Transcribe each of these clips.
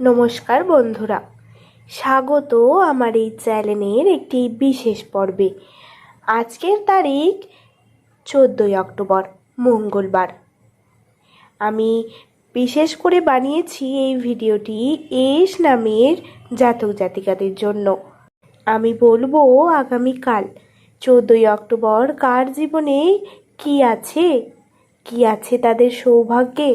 নমস্কার বন্ধুরা। স্বাগত আমার এই চ্যানেলের একটি বিশেষ পর্বে। আজকের তারিখ চোদ্দোই অক্টোবর, মঙ্গলবার। আমি বিশেষ করে বানিয়েছি এই ভিডিওটি এস নামের জাতক জাতিকাদের জন্য। আমি বলব আগামীকাল চোদ্দোই অক্টোবর কার জীবনে কি আছে কি আছে তাদের সৌভাগ্যে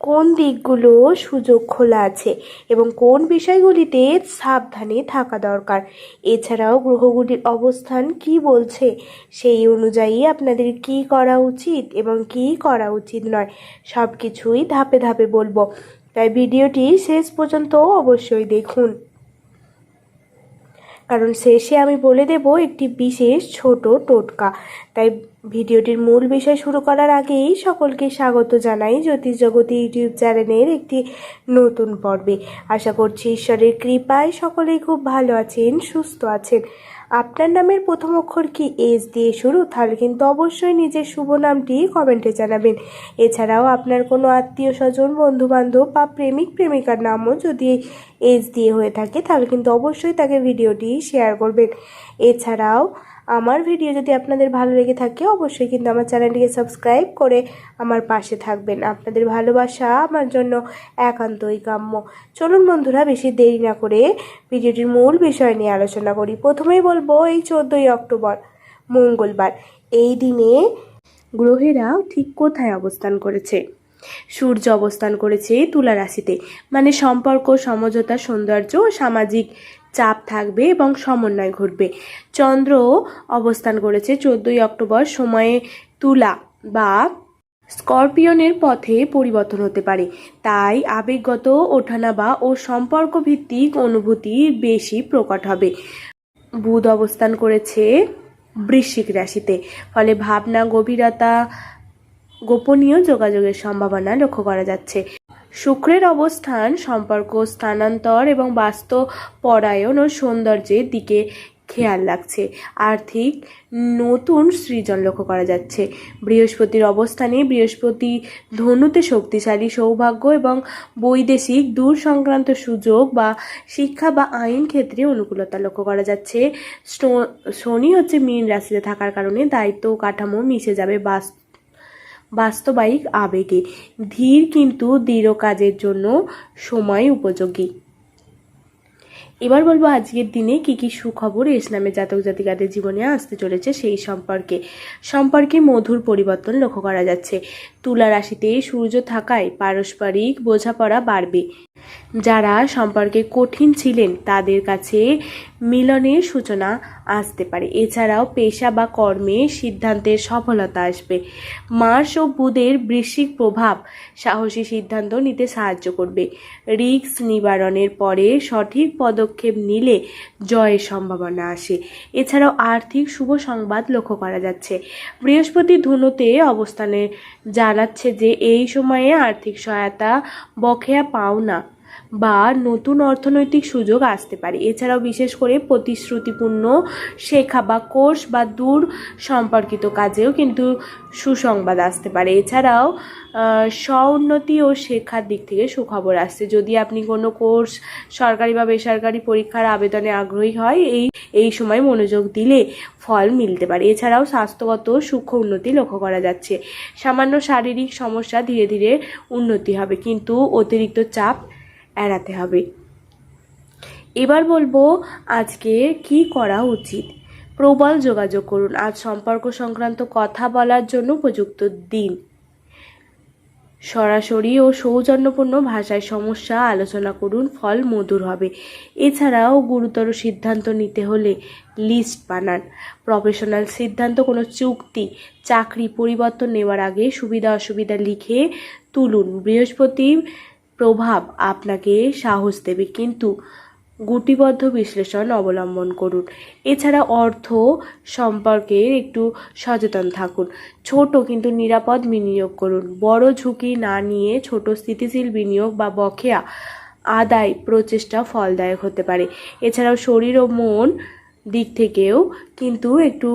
কোন দিকগুলো সুযোগ খোলা আছে এবং কোন বিষয়গুলিতে সাবধানে থাকা দরকার? এছাড়াও গ্রহগুলির অবস্থান কি বলছে? সেই অনুযায়ী আপনাদের কি করা উচিত এবং কি করা উচিত নয় সব কিছুই ধাপে ধাপে বলব। তাই ভিডিওটি শেষ পর্যন্ত অবশ্যই দেখুন। কারণ শেষে আমি বলে দেব একটি বিশেষ ছোট টোটকা। তাই ভিডিওটির মূল বিষয় শুরু করার আগেই সকলকে স্বাগত জানাই জ্যোতিষ জগতী ইউটিউব চ্যানেলের একটি নতুন পর্বে। আশা করছি ঈশ্বরের কৃপায় সকলেই খুব ভালো আছেন, সুস্থ আছেন। আপনার নামের প্রথম অক্ষর কি এস দিয়ে শুরু? তাহলে কিন্তু অবশ্যই নিজের শুভ নামটি কমেন্টে জানাবেন। এছাড়াও আপনার কোনো আত্মীয় স্বজন, বন্ধুবান্ধব বা প্রেমিক, প্রেমিকার নামও যদি এস দিয়ে হয়ে থাকে, তাহলে কিন্তু অবশ্যই তাকে ভিডিওটি শেয়ার করবেন। এছাড়াও আমার ভিডিও যদি আপনাদের ভালো লেগে থাকে, অবশ্যই কিন্তু আমার চ্যানেলটিকে সাবস্ক্রাইব করে আমার পাশে থাকবেন। আপনাদের ভালোবাসা আমার জন্য একান্তই কাম্য। চলুন বন্ধুরা, বেশি দেরি না করে ভিডিওটির মূল বিষয় নিয়ে আলোচনা করি। প্রথমেই বলব, এই চোদ্দোই অক্টোবর, মঙ্গলবার। এই দিনে গ্রহেরা ঠিক কোথায় অবস্থান করেছে? সূর্য অবস্থান করেছে তুলা রাশিতে। মানে সম্পর্ক, সমঝোতা, সৌন্দর্য ও সামাজিক চাপ থাকবে এবং সমন্বয় ঘটবে। চন্দ্র অবস্থান করেছে চোদ্দোই অক্টোবর সময়ে তুলা বা স্করপিয়নের পথে পরিবর্তন হতে পারে। তাই আবেগগত ওঠানামা ও সম্পর্ক ভিত্তিক অনুভূতি বেশি প্রকট হবে। বুধ অবস্থান করেছে বৃশ্চিক রাশিতে, ফলে ভাবনা, গভীরতা, গোপনীয় যোগাযোগের সম্ভাবনা লক্ষ্য করা যাচ্ছে। শুক্রের অবস্থান, সম্পর্ক, স্থানান্তর এবং বাস্তব পরায়ণ ও সৌন্দর্যের দিকে খেয়াল রাখছে। আর্থিক নতুন সৃজন লক্ষ্য করা যাচ্ছে। বৃহস্পতির অবস্থানে বৃহস্পতি ধনুতে শক্তিশালী, সৌভাগ্য এবং বৈদেশিক দূর সংক্রান্ত সুযোগ বা শিক্ষা বা আইন ক্ষেত্রে অনুকূলতা লক্ষ্য করা যাচ্ছে। শনি হচ্ছে মীন রাশিতে থাকার কারণে দায়িত্ব কাঠামো মিশে যাবে বাস্তব বাস্তবায়িক আবেগে। ধীর কিন্তু দৃঢ় কাজের জন্য সময় উপযোগী। এবার বলব আজকের দিনে কি কি সুখবর ইসলামের জাতক জাতিকাদের জীবনে আসতে চলেছে সেই সম্পর্কে। সম্পর্কে মধুর পরিবর্তন লক্ষ্য করা যাচ্ছে। তুলা রাশিতে সূর্য থাকায় পারস্পরিক বোঝাপড়া বাড়বে। যারা সম্পর্কে কঠিন ছিলেন, তাদের কাছে মিলনের সূচনা আসতে পারে। এছাড়াও পেশা বা কর্মে সিদ্ধান্তের সফলতা আসবে। মার্স ও বুধের বৃশ্চিক প্রভাব সাহসী সিদ্ধান্ত নিতে সাহায্য করবে। রিস্ক নিবারণের পরে সঠিক পদক্ষেপ নিলে জয়ের সম্ভাবনা আসে। এছাড়াও আর্থিক শুভ সংবাদ লক্ষ্য করা যাচ্ছে। বৃহস্পতি ধনুতে অবস্থানে জানাচ্ছে যে এই সময়ে আর্থিক সহায়তা বকেয়া পাওনা বা নতুন অর্থনৈতিক সুযোগ আসতে পারে। এছাড়াও বিশেষ করে প্রতিশ্রুতিপূর্ণ শেখা বা কোর্স বা দূর সম্পর্কিত কাজেও কিন্তু সুসংবাদ আসতে পারে। এছাড়াও স্বউন্নতি ও শেখার দিক থেকে সুখবর আসছে। যদি আপনি কোনো কোর্স সরকারি বা বেসরকারি পরীক্ষার আবেদনে আগ্রহী হয়, এই এই সময় মনোযোগ দিলে ফল মিলতে পারে। এছাড়াও স্বাস্থ্যগত সূক্ষ্ম উন্নতি লক্ষ্য করা যাচ্ছে। সামান্য শারীরিক সমস্যা ধীরে ধীরে উন্নতি হবে, কিন্তু অতিরিক্ত চাপ এড়াতে হবে। এবার বলব আজকে কি করা উচিত। প্রবল যোগাযোগ করুন। আজ সম্পর্ক সংক্রান্ত কথা বলার জন্য উপযুক্ত দিন। সরাসরি ও সৌজন্যপূর্ণ ভাষায় সমস্যা আলোচনা করুন। ফল মধুর হবে। এছাড়াও গুরুতর সিদ্ধান্ত নিতে হলে লিস্ট বানান। প্রফেশনাল সিদ্ধান্ত, কোনো চুক্তি, চাকরি পরিবর্তন নেওয়ার আগে সুবিধা অসুবিধা লিখে তুলুন। বৃহস্পতি প্রভাব আপনাকে সাহস দেবে, কিন্তু গুটিবদ্ধ বিশ্লেষণ অবলম্বন করুন। এছাড়া অর্থ সম্পর্কে একটু সচেতন থাকুন। ছোট কিন্তু নিরাপদ বিনিয়োগ করুন। বড় ঝুঁকি না নিয়ে ছোট স্থিতিশীল বিনিয়োগ বা বকেয়া আদায় প্রচেষ্টা ফলদায়ক হতে পারে। এছাড়াও শরীর ও মন দিক থেকেও কিন্তু একটু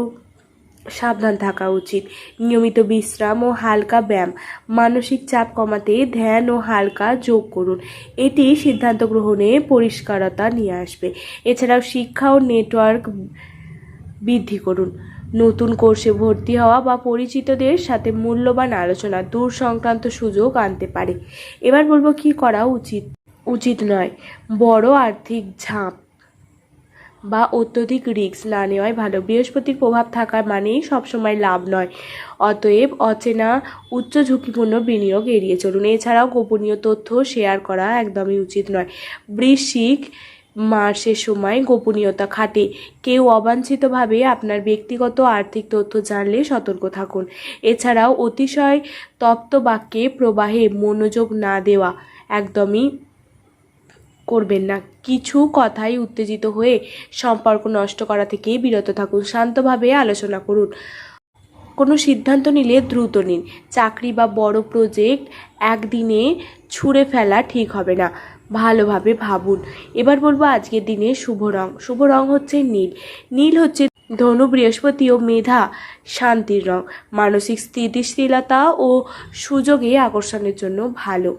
সাবধান থাকা উচিত। নিয়মিত বিশ্রাম ও হালকা ব্যায়াম। মানসিক চাপ কমাতে ধ্যান ও হালকা যোগ করুন। এটি সিদ্ধান্ত গ্রহণে পরিষ্কারতা নিয়ে আসবে। এছাড়াও শিক্ষা ও নেটওয়ার্ক বৃদ্ধি করুন। নতুন কোর্সে ভর্তি হওয়া বা পরিচিতদের সাথে মূল্যবান আলোচনা, দূর সংক্রান্ত সুযোগ আনতে পারে। এবার বলব কি করা উচিত? উচিত নয়। বড় আর্থিক ঝাঁপ। বা অত্যধিক রিস্ক না নেওয়াই ভালো। বৃহস্পতির প্রভাব থাকা মানেই সবসময় লাভ নয়। অতএব অচেনা, উচ্চ ঝুঁকিপূর্ণ বিনিয়োগ এড়িয়ে চলুন। এছাড়াও গোপনীয় তথ্য শেয়ার করা একদমই উচিত নয়। বৃশ্চিক মাসের সময় গোপনীয়তা খাটে কেউ অবাঞ্ছিতভাবে আপনার ব্যক্তিগত আর্থিক তথ্য জানলে সতর্ক থাকুন। এছাড়াও অতিশয় তপ্ত বাক্যে প্রবাহে মনোযোগ না দেওয়া একদমই করবেন না। কিছু কথাই উত্তেজিত হয়ে সম্পর্ক নষ্ট করা থেকে বিরত থাকুন, শান্তভাবে আলোচনা করুন। কোনো সিদ্ধান্ত নিলে দ্রুত নিন। চাকরি বা বড় প্রজেক্ট একদিনে ছুঁড়ে ফেলা ঠিক হবে না। ভালোভাবে ভাবুন। এবার বলব আজকের দিনে শুভ রং। শুভ রং হচ্ছে নীল। নীল হচ্ছে ধনু, বৃহস্পতি ও মেধা, শান্তির রং। মানসিক স্থিতিশীলতা ও সুযোগে আকর্ষণের জন্য ভালো।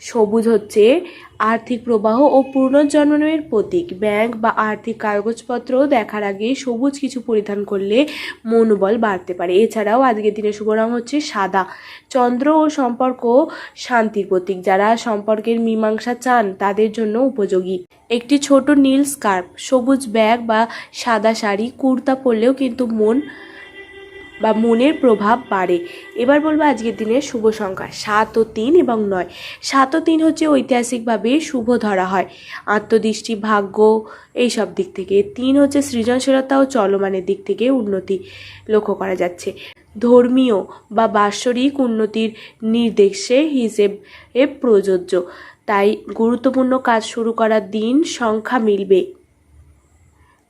সবুজ হচ্ছে আর্থিক প্রবাহ ও পুনর্জন্মের প্রতীক। ব্যাংক বা আর্থিক কাগজপত্র দেখার আগে সবুজ কিছু পরিধান করলে মনোবল বাড়তে পারে। এছাড়াও আজকের দিনে শুভ রং হচ্ছে সাদা। চন্দ্র ও সম্পর্ক শান্তির প্রতীক। যারা সম্পর্কের মীমাংসা চান, তাদের জন্য উপযোগী। একটি ছোট নীল স্কার্ফ, সবুজ ব্যাগ বা সাদা শাড়ি, কুর্তা পরলেও কিন্তু মন বা মনের প্রভাব বাড়ে। এবার বলব আজকের দিনের শুভ সংখ্যা, সাত ও তিন এবং নয়। সাত ও তিন হচ্ছে ঐতিহাসিকভাবে শুভ ধরা হয়। আত্মদৃষ্টি, ভাগ্য এই সব দিক থেকে। তিন হচ্ছে সৃজনশীলতা ও চলমানের দিক থেকে উন্নতি লক্ষ্য করা যাচ্ছে। ধর্মীয় বা বাৎসরিক উন্নতির নির্দেশে হিসেবে প্রযোজ্য। তাই গুরুত্বপূর্ণ কাজ শুরু করার দিন সংখ্যা মিলবে।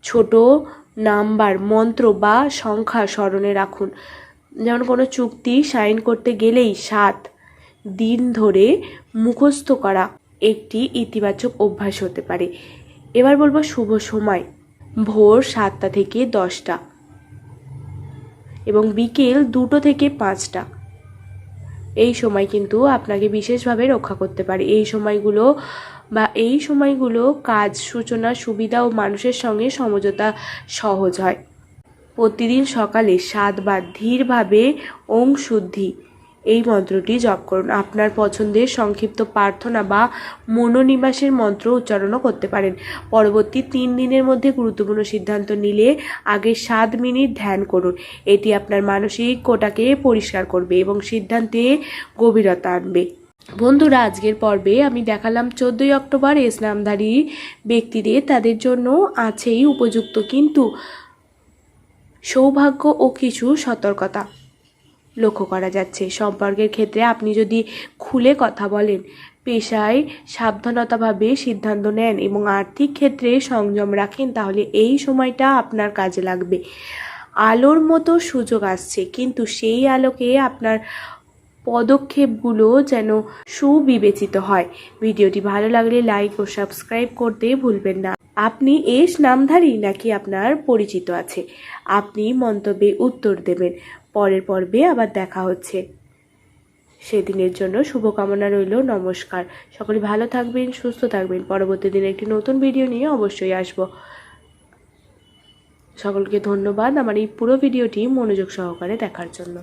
ছোট নাম্বার, মন্ত্র বা সংখ্যা স্মরণে রাখুন। যেমন কোনো চুক্তি সাইন করতে গেলেই সাত। দিন ধরে মুখস্থ করা একটি ইতিবাচক অভ্যাস হতে পারে। এবার বলব শুভ সময়। ভোর সাতটা থেকে দশটা এবং বিকেল দুটো থেকে পাঁচটা। এই সময় কিন্তু আপনাকে বিশেষভাবে রক্ষা করতে পারে। এই সময়গুলো বা এই সময়গুলো কাজ, সূচনা, সুবিধা ও মানুষের সঙ্গে সমঝোতা সহজ হয়। প্রতিদিন সকালে সাতবার ধীরভাবে ওং শুদ্ধি, এই মন্ত্রটি জপ করুন। আপনার পছন্দের সংক্ষিপ্ত প্রার্থনা বা মনোনিবাসের মন্ত্র উচ্চারণও করতে পারেন। পরবর্তী তিন দিনের মধ্যে গুরুত্বপূর্ণ সিদ্ধান্ত নিলে আগে সাত মিনিট ধ্যান করুন। এটি আপনার মানসিক কোটাকে পরিষ্কার করবে এবং সিদ্ধান্তে গভীরতা আনবে। বন্ধুরা, আজকের পর্বে আমি দেখালাম চোদ্দোই অক্টোবর ইসলামধারী ব্যক্তিদের তাদের জন্য আছেই উপযুক্ত কিন্তু সৌভাগ্য ও কিছু সতর্কতা লক্ষ্য করা যাচ্ছে। সম্পর্কের ক্ষেত্রে আপনি যদি খুলে কথা বলেন, পেশায় সাবধানতাভাবে সিদ্ধান্ত নেন এবং আর্থিক ক্ষেত্রে সংযম রাখেন, তাহলে এই সময়টা আপনার কাজে লাগবে। আলোর মতো সুযোগ আসছে, কিন্তু সেই আলোকে আপনার পদক্ষেপগুলো যেন সুবিবেচিত হয়। ভিডিওটি ভালো লাগলে লাইক ও সাবস্ক্রাইব করতে ভুলবেন না। আপনি এস নামধারী নাকি আপনার পরিচিত আছে? আপনি মন্তব্যে উত্তর দেবেন। পরের পর্বে আবার দেখা হচ্ছে। সেদিনের জন্য শুভকামনা রইল, নমস্কার। সকলে ভালো থাকবেন, সুস্থ থাকবেন। পরবর্তী দিনে একটি নতুন ভিডিও নিয়ে অবশ্যই আসব। সকলকে ধন্যবাদ আমার এই পুরো ভিডিওটি মনোযোগ সহকারে দেখার জন্য।